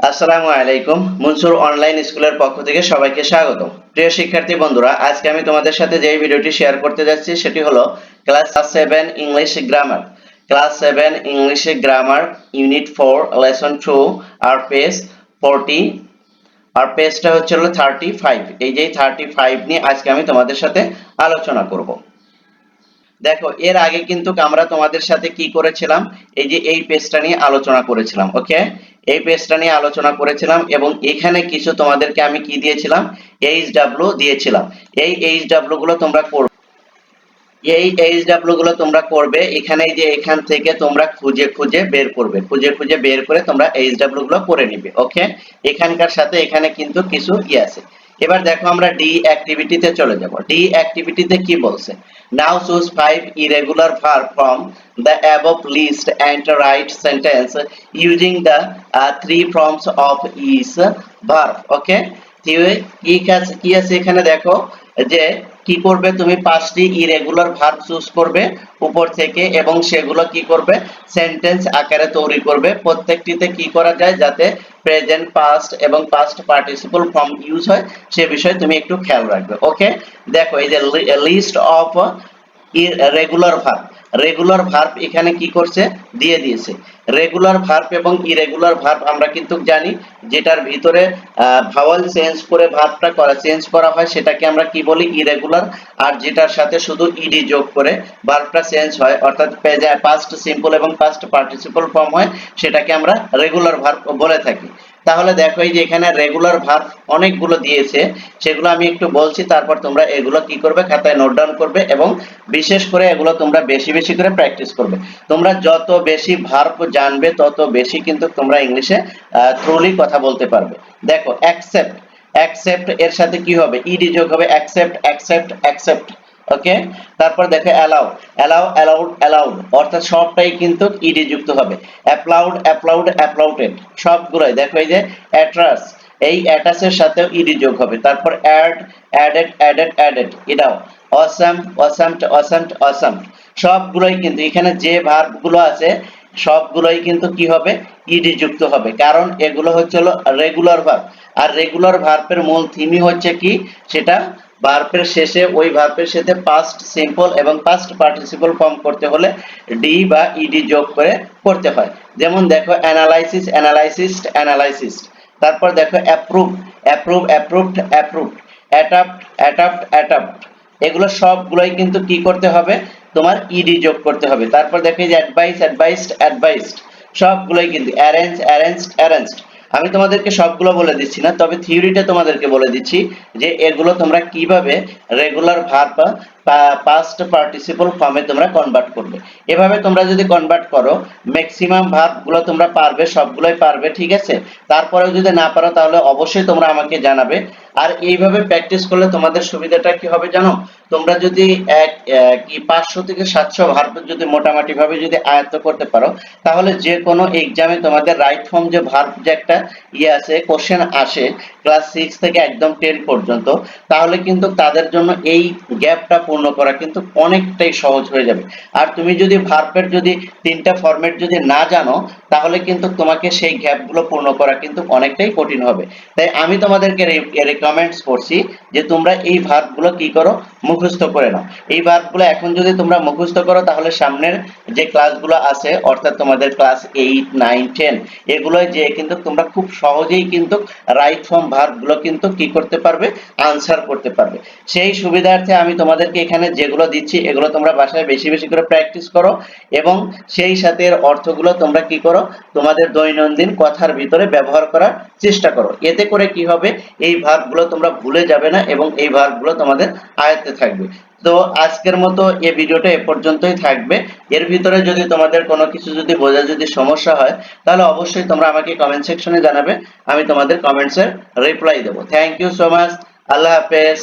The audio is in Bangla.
আসসালামু আলাইকুম। মনসুর অনলাইন স্কুলের পক্ষ থেকে সবাইকে স্বাগত প্রিয় শিক্ষার্থী বন্ধুরা, আজকে আমি তোমাদের সাথে যে ভিডিওটি শেয়ার করতে যাচ্ছি, সেটি হলো class seven English grammar. Class seven English grammar unit four, lesson two, আর পেজ ফোরটি, আর পেজটা হচ্ছে হলো থার্টি ফাইভ। এই যে থার্টি ফাইভ নিয়ে আজকে আমি তোমাদের সাথে আলোচনা করব। দেখো, এর আগে কিন্তু আমরা তোমাদের সাথে কি করেছিলাম? এই যে এই পেজটা নিয়ে আলোচনা করেছিলাম, ওকে? এই পেজটা নিয়ে আলোচনা করেছিলাম এবং এখানে কিছু তোমাদেরকে আমি কি দিয়েছিলাম? এইচ ডাব্লিউ দিয়েছিলাম। এই এইচ ডাব্লিউ গুলো তোমরা করবে এই এইচ ডাব্লিউ গুলো তোমরা করবে এখানে যে এখান থেকে তোমরা খুঁজে খুঁজে বের করবে। খুঁজে খুঁজে বের করে তোমরা এইচ ডাব্লিউ গুলো করে নিবে ওকে এখানকার সাথে এখানে কিন্তু কিছু ই আছে। এবার দেখো আমরা ডি অ্যাক্টিভিটিতে চলে যাব। ডি অ্যাক্টিভিটিতে কি বলছে? now choose five irregular verb from the above list and write sentence using the three forms of this verb okay কি আছে কি আছে এখানে দেখো যে কি করবে? তুমি পাঁচটি ইরেগুলার ভার্ব চুজ করবে উপর থেকে এবং সেগুলো কি করবে? সেন্টেন্স আকারে তৈরি করবে। প্রত্যেকটিতে কি করা যায় যাতে প্রেজেন্ট পাস্ট এবং পাস্ট পার্টিসিপল ফর্ম ইউজ হয়? সে বিষয়ে তুমি একটু খেয়াল রাখবে। ওকে দেখো, এই যে list of irregular verb regular verb এখানে কি করছে? দিয়ে দিয়েছে। রেগুলার ভার্ব এবং ইরেগুলার ভার্ব আমরা কিন্তু জানি, যেটার ভিতরে ভাওয়াল চেঞ্জ করে ভার্বটা করা চেঞ্জ করা হয়, সেটাকে আমরা কি বলি? ইরেগুলার আর যেটার সাথে শুধু ইডি যোগ করে ভার্বটা চেঞ্জ হয়, অর্থাৎ পাস্ট সিম্পল এবং পাস্ট পার্টিসিপল ফর্ম হয়, সেটাকে আমরা রেগুলার ভার্ব বলে থাকি। তাহলে দেখো এই যে এখানে রেগুলার ভার্ব অনেকগুলো দিয়েছে, সেগুলো আমি একটু বলছি, তারপর তোমরা এগুলো কি করবে, খাতায় নোট ডাউন করবে এবং বিশেষ করে এগুলো তোমরা বেশি বেশি করে প্র্যাকটিস করবে। তোমরা যত বেশি ভার্ব জানবে, তত বেশি কিন্তু তোমরা ইংলিশে থ্রুলি কথা বলতে পারবে। দেখো অ্যাকসেপ্ট অ্যাকসেপ্ট এর সাথে কি হবে? ইডি যোগ হবে অ্যাকসেপ্ট অ্যাকসেপ্ট অ্যাকসেপ্ট ওকে তারপর দেখো অ্যালাউ অ্যালাউ অ্যালাউড অ্যালাউড অর্থাৎ সবটাই কিন্তু ইডি যুক্ত হবে। অ্যাপ্লাউড অ্যাপ্লাউড অ্যাপ্লাউডেড সবগুলোই দেখো এই যে অ্যাট্রাস এই অ্যাটাসের সাথেও ইডি যোগ হবে। তারপর অ্যাড অ্যাডেড অ্যাডেড অ্যাডেড এটাও অসাম অসামড অসামড অসামড সবগুলোই কিন্তু, এখানে যে ভার্বগুলো আছে সবগুলোই কিন্তু কি হবে? ইডি যুক্ত হবে। কারণ এগুলো হচ্ছে রেগুলার ভার্ব আর রেগুলার ভার্বের মূল থিমই হচ্ছে কি? সেটা ভার্বের শেষে ওই ভার্বের সাথে পাস্ট সিম্পল এবং পাস্ট পার্টিসিপল ফর্ম করতে হলে ডি বা ইডি যোগ করে করতে হয়। যেমন দেখো অ্যানালাইসিস অ্যানালাইসিস অ্যানালাইসিস তারপর দেখো approve approve approved approved adapt adapt adapt এগুলো সবগুলোই কিন্তু কি করতে হবে? তোমার ইডি যোগ করতে হবে। তারপর দেখো যে অ্যাডভাইস অ্যাডভাইসড অ্যাডভাইসড সবগুলোই কিন্তু অ্যারেঞ্জ অ্যারেঞ্জড অ্যারেঞ্জড আমি তোমাদেরকে সবগুলো বলে দিচ্ছি না, তবে থিওরিটা তোমাদেরকে বলে দিচ্ছি যে এগুলো তোমরা কীভাবে রেগুলার ভার্ব পাস্ট পার্টিসিপল ফর্মে তোমরা কনভার্ট করবে। এভাবে তোমরা যদি কনভার্ট করো ম্যাক্সিমাম ভার্বগুলো তোমরা পারবে, সবগুলোই পারবে, ঠিক আছে? তারপরেও যদি না পারো, তাহলে অবশ্যই তোমরা আমাকে জানাবে। আর এইভাবে প্র্যাকটিস করলে তোমাদের সুবিধাটা কি হবে জানো? তোমরা যদি এক কি পাঁচশো থেকে সাতশো ভার্ব যদি মোটামুটি ভাবে যদি আয়ত্ত করতে পারো, তাহলে যে কোনো এক্সামে তোমাদের রাইট ফর্ম যে ভার্ব যে একটা ইয়ে আছে কোশ্চেন আসে ক্লাস সিক্স থেকে একদম টেন পর্যন্ত, তাহলে কিন্তু তাদের জন্য এই গ্যাপটা পূর্ণ করা কিন্তু অনেকটাই সহজ হয়ে যাবে। আর তুমি যদি ভার্বের যদি তিনটা ফরম্যাট যদি না জানো, তাহলে কিন্তু তোমাকে সেই গ্যাপগুলো পূর্ণ করা কিন্তু অনেকটাই কঠিন হবে। তাই আমি তোমাদেরকে রেকমেন্ডস করছি যে তোমরা এই ভার্বগুলো কি করো? মুখস্থ করে নাও। এই ভার্বগুলো এখন যদি তোমরা মুখস্থ করো, তাহলে সামনের যে ক্লাসগুলো আছে, অর্থাৎ তোমাদের ক্লাস এইট নাইন টেন এগুলো যে কিন্তু তোমরা খুব সহজেই কিন্তু রাইট ফর্ম ভার্বগুলো কিন্তু কি করতে পারবে? আনসার করতে পারবে। সেই সুবিধার্থে আমি তোমাদেরকে এখানে যেগুলো দিচ্ছি, এগুলো তোমরা বাসায় বেশি বেশি করে প্র্যাকটিস করো এবং সেই সাথে এর অর্থগুলো তোমরা কি করো, তোমাদের দৈনন্দিন কথার ভিতরে ব্যবহার করার চেষ্টা করো। এতে করে কি হবে, এই ভার্বগুলো তোমরা ভুলে যাবে না এবং এই ভার্বগুলো তোমাদের আয়ত্তে থাকবে। তো আজকের মতো এই ভিডিওটা এ পর্যন্তই থাকবে। এর ভিতরে যদি তোমাদের কোনো কিছু যদি বোঝা যদি সমস্যা হয়, তাহলে অবশ্যই তোমরা আমাকে কমেন্ট সেকশনে জানাবে, আমি তোমাদের কমেন্টসের রিপ্লাই দেবো। থ্যাংক ইউ সো মাচ আল্লাহ হাফেজ।